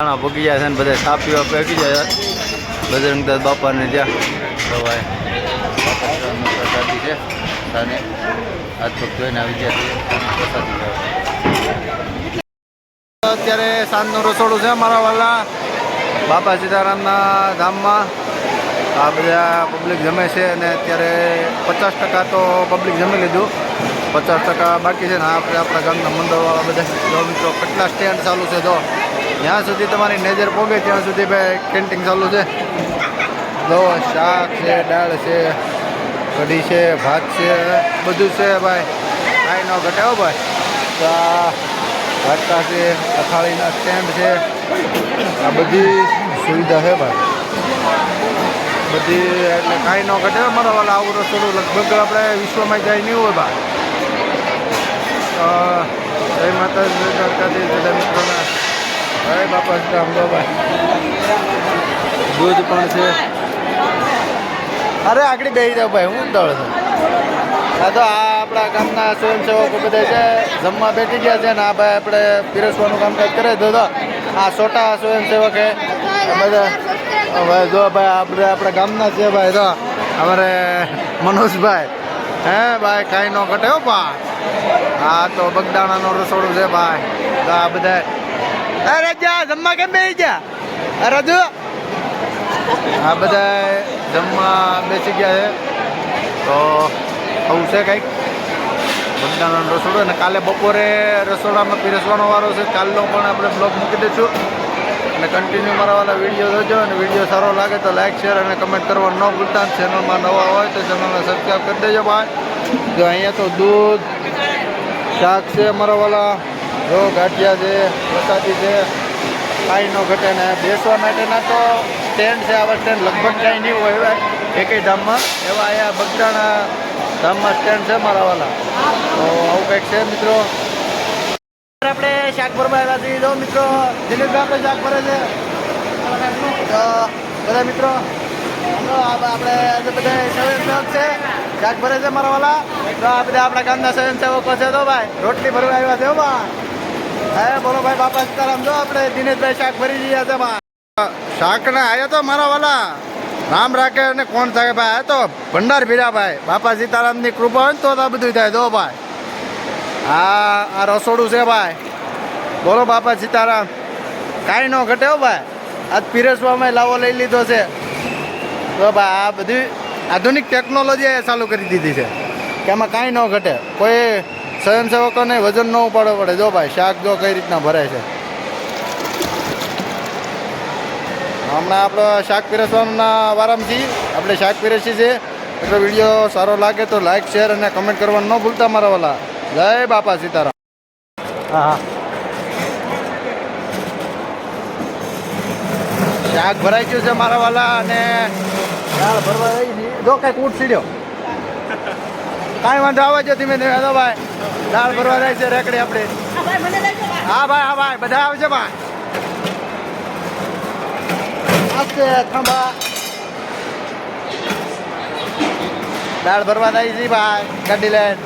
ઘણા ભૂગી જાય છે ને બધા ચા પીવા પેકી જાય બજરંગદાસ બાપાને ત્યાં. તો ભાઈ પ્રસાદી છે. અને હાથ પગ ધોઈને આવી પ્રસાદી અત્યારે સાંજનું રસોડું છે મારા વાલા બાપા સીતારામના ધામમાં. આ બધા પબ્લિક જમે છે અને અત્યારે પચાસ ટકા તો પબ્લિક જમી લીધું. પચાસ ટકા બાકી છે ને આપણે આપણા ગામના મંડળવાળા બધા. જો કેટલા સ્ટેન્ડ ચાલુ છે જો. જ્યાં સુધી તમારી નજર પોગે ત્યાં સુધી ભાઈ કેન્ટીન ચાલુ છે. લો શાક છે, દાળ છે, કઢી છે, ભાત છે, બધું છે ભાઈ. કાંઈ ન ઘટાવો ભાઈ. તો આ છે અથાળીના સ્ટેન્ડ છે, આ બધી સુવિધા છે ભાઈ. બધી એટલે કાંઈ ન ઘટે મારા વાલા, આવું રસોડું લગભગ આપણે વિશ્વમાં જાય નહીં હોય ભાઈ. જય માતાજી દ્વારકાધીશ મિત્રોના. જય બાપા જો ભાઈ? દૂધ પણ છે. અરે આગળ બેસી જાવ ભાઈ હું દળ છું. આ તો આ આપણા ગામના સ્વયંસેવકો બધા છે જમવા બેઠી ગયા છે ને આ ભાઈ આપણે પીરસવાનું કામકાજ કરે તો આ છોટા સ્વયંસેવક હે બધા જો ભાઈ આપણે આપણા ગામના છે ભાઈ તો અમારે મનોજભાઈ. હે ભાઈ કાંઈ ન ઘટે હો પા. આ તો બગદાણાનો રસોડું છે ભાઈ. તો આ બધા અરે જા, જમવા કેમ બેસી ગયા? અરે જો. આ બધા જમવા બેસી તો આવું છે કંઈક. બંધારણ રસોડો અને કાલે બપોરે રસોડામાં પીરસવાનો વારો છે. કાલનો પણ આપણે બ્લોગ મૂકી દઈશું. અને કન્ટિન્યુ મારા વાળા વીડિયો જોજો અને વીડિયો સારો લાગે તો લાઇક શેર અને કમેન્ટ કરવા ન ભૂલતા. ચેનલમાં નવા હોય તો ચેનલને સબસ્ક્રાઈબ કરી દેજો ભાઈ. જો અહીંયા તો દૂધ, શાક છે મારા વાળા જો ગાંઠિયા છે પ્રસાદી છે કાંઈ ન ઘટે ને બેસવા માટેના તો સ્ટેન્ડ છે, આવા સ્ટેન્ડ લગભગ કાંઈ નહીં હોય એવા એકેય ધામમાં. એવા અહીંયા બગદાણા ધામમાં સ્ટેન્ડ છે મારા વાલા. તો આવું કંઈક છે મિત્રો. આપણે શાક ભરવા આવ્યા છીએ. જો મિત્રો દિલીપભાઈ આપણે શાક ભરે છે. બધા મિત્રો આપણે બધા સ્વયંસેવક છે. શાક ભરે છે મારા વાલા. તો આ બધા આપણા ગામના સ્વયંસેવકો છે તો ભાઈ, રોટલી ભરવા આવ્યા છે ભાઈ. હે, બોલો ભાઈ, બાપા સીતારામ, જો આપણે દિનેશભાઈ શાક ભરી રહ્યા છે ભાઈ શાક ને આયા તો મારા વાલા. રામ રાખે અને કોણ થાય ભાઈ? આ તો ભંડાર ભીરા ભાઈ. બાપા સીતારામની કૃપા હોય ને તો આ બધું થાય. જો ભાઈ. હા આ રસોડું છે ભાઈ. બોલો બાપા સીતારામ. કાંઈ ન ઘટે હો ભાઈ. આજ પીરસવામાં લાવો લઈ લીધો છે. તો ભાઈ, આ બધી આધુનિક ટેકનોલોજી ચાલુ કરી દીધી છે. કે આમાં કાંઈ ન ઘટે. કોઈ સ્વયંસેવકોને વજન ન ઉપાડવો પડે. જો ભાઈ શાક જો કઈ રીતના ભરાય છે? હમણાં આપણે શાક પીરસવાના વારામથી આપણે શાક પીરસી છે એટલે વીડિયો સારો લાગે તો લાઈક શેર અને કમેન્ટ કરવાનું ન ભૂલતા મારા વાલા. જય બાપા સીતારામ. હા હા. શાક ભરાઈ ગયું છે મારા વાલા અને દાળ ભરવા રહી છે. જો કાંઈક ઉઠ સીડ્યો. કાંઈ વાંધો આવે છે ધીમે ધીમે. તો ભાઈ. દાળ ભરવા જાય છે રેકડી આપણે. હા ભાઈ હા ભાઈ બધા આવે છે ભાઈ. આસ્તે થાંભા દાળ ભરવા જાય છે ભાઈ ગાડી લઈને.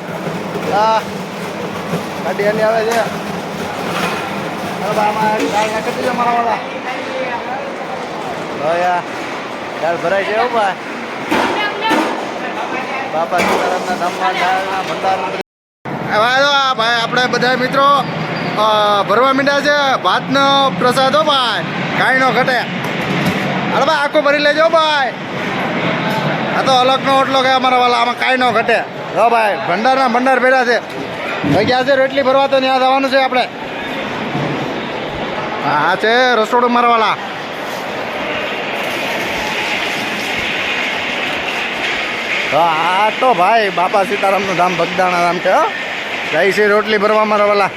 હા. ગાડી એની આવે છે. દાળ નાખી દેજો મારા વાળા. હવે દાળ ભરાય છે એવું ભાઈ. બાપા સીતારામના ધામમાં દાળના ભંડાર આ ભાઈ, આપણે બધા મિત્રો ભરવા મીંડ્યા છે, ભાતનો પ્રસાદ હો ભાઈ કાંઈ નો ઘટે. અરે ભાઈ, આખો ભરી લેજો ભાઈ. આ તો અલગનો ઓટલો કે અમારા વાલા, આમાં કાંઈ ન ઘટે. હો ભાઈ, ભંડારના ભંડાર ભેડા છે. ભાઈ ગયા છે? રોટલી ભરવા તો ત્યાં જવાનું છે આપણે. હા, છે રસોડું મારા વાલા. હા તો ભાઈ, બાપા સીતારામનું ધામ ભગદાણા ધામ છે જાય છે રોટલી ભરવા રવાલા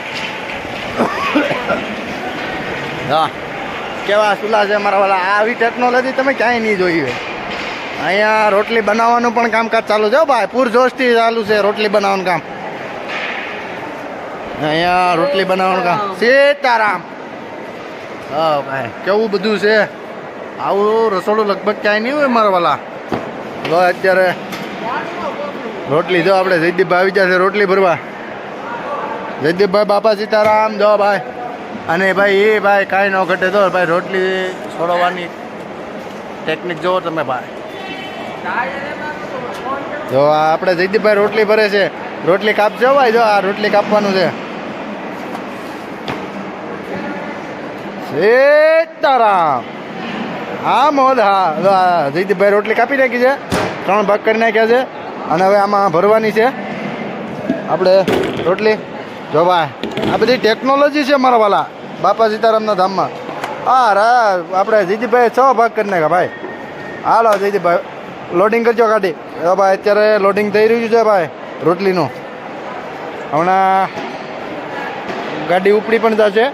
હા કેવા સુલા છે અમારા વાલા. આવી ટેકનોલોજી તમે ક્યાંય નહીં જોઈ હોય. અહીંયા રોટલી બનાવવાનું પણ કામકાજ ચાલુ છે ભાઈ. પૂરજોશથી ચાલુ છે રોટલી બનાવવાનું કામ. અહીંયા રોટલી બનાવવાનું કામ. સીતારામ. હા ભાઈ કેવું બધું છે? આવું રસોડું લગભગ ક્યાંય નહીં હોય મારા વાલા. લો અત્યારે રોટલી જો આપણે જયદીપ આવી જશે છે રોટલી ભરવા. જયદીપભાઈ બાપા સીતારામ, જો ભાઈ. અને ભાઈ એ ભાઈ કાંઈ ન ઘટે તો ભાઈ રોટલી છોડવાની ટેકનિક જુઓ તમે ભાઈ. જો આપણે જયદીપભાઈ રોટલી ભરે છે. રોટલી કાપજો ભાઈ, જો આ રોટલી કાપવાનું છે. સીતારામ. હા મોદ હા જયદીપભાઈ રોટલી કાપી નાખી છે. ત્રણ ભાગ કરી નાખ્યા છે. અને હવે આમાં ભરવાની છે. આપણે રોટલી જો ભાઈ, આ બધી ટેકનોલોજી છે મારા વાલા, બાપા સીતારામના ધામમાં. હા રા, આપણે જીજીભાઈ છ ભાગ કરી નાખ્યા, ભાઈ. હાલો જીજીભાઈ લોડિંગ કરજો ગાડી. જો ભાઈ, અત્યારે લોડિંગ થઈ રહ્યું છે ભાઈ, રોટલીનું. હમણાં ગાડી ઉપડી પણ જશે.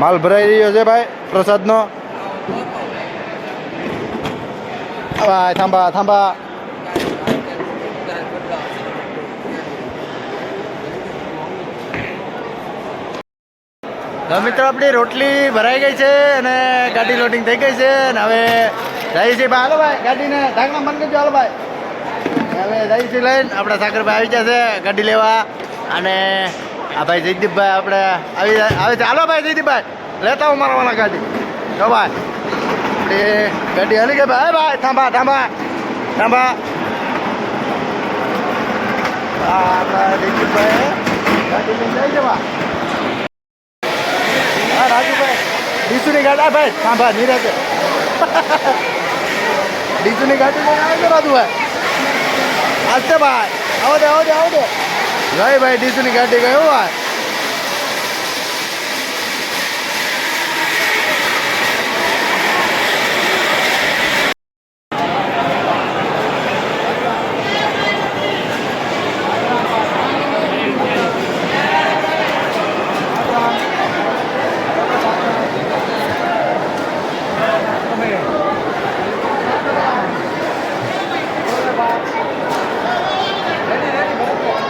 માલ ભરાઈ રહ્યો છે ભાઈ, પ્રસાદનો. ભાઈ, થાંભા થાંભા. તો મિત્રો, આપણી રોટલી ભરાઈ ગઈ છે અને ગાડી લોડિંગ થઈ ગઈ છે અને હવે જાય છે ભાઈ હાલો ભાઈ, ગાડીને ઢાંકણા બંધ કરજો, હાલો ભાઈ. હવે જાય છે લઈને આપણા સાગરભાઈ આવી જશે ગાડી લેવા. અને આ ભાઈ જયદીપભાઈ આપણે આવી આવે છે. હાલો ભાઈ જયદીપભાઈ, લેતા હું મારા વાળા ગાડી. તો ભાઈ, આપણે ગાડી હલી ગઈ ભાઈ. ભાઈ, થાંભા થાંભા થાંભા. આપણા જયદીપભાઈ ગાડી લઈને જઈ ભાઈ હા રાજુભાઈ, ડીસુની ગાડી ભાઈ થાંભા નીરજ. ડીસુની ગાડી લઈને આવે છે, રાજુભાઈ. આસ્તે ભાઈ આવો દે આવો દે આવો દે ભાઈ ભાઈ ડીસુની ગાડી ગયો ભાઈ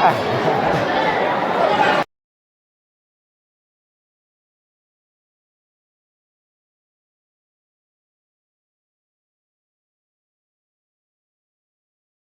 哎。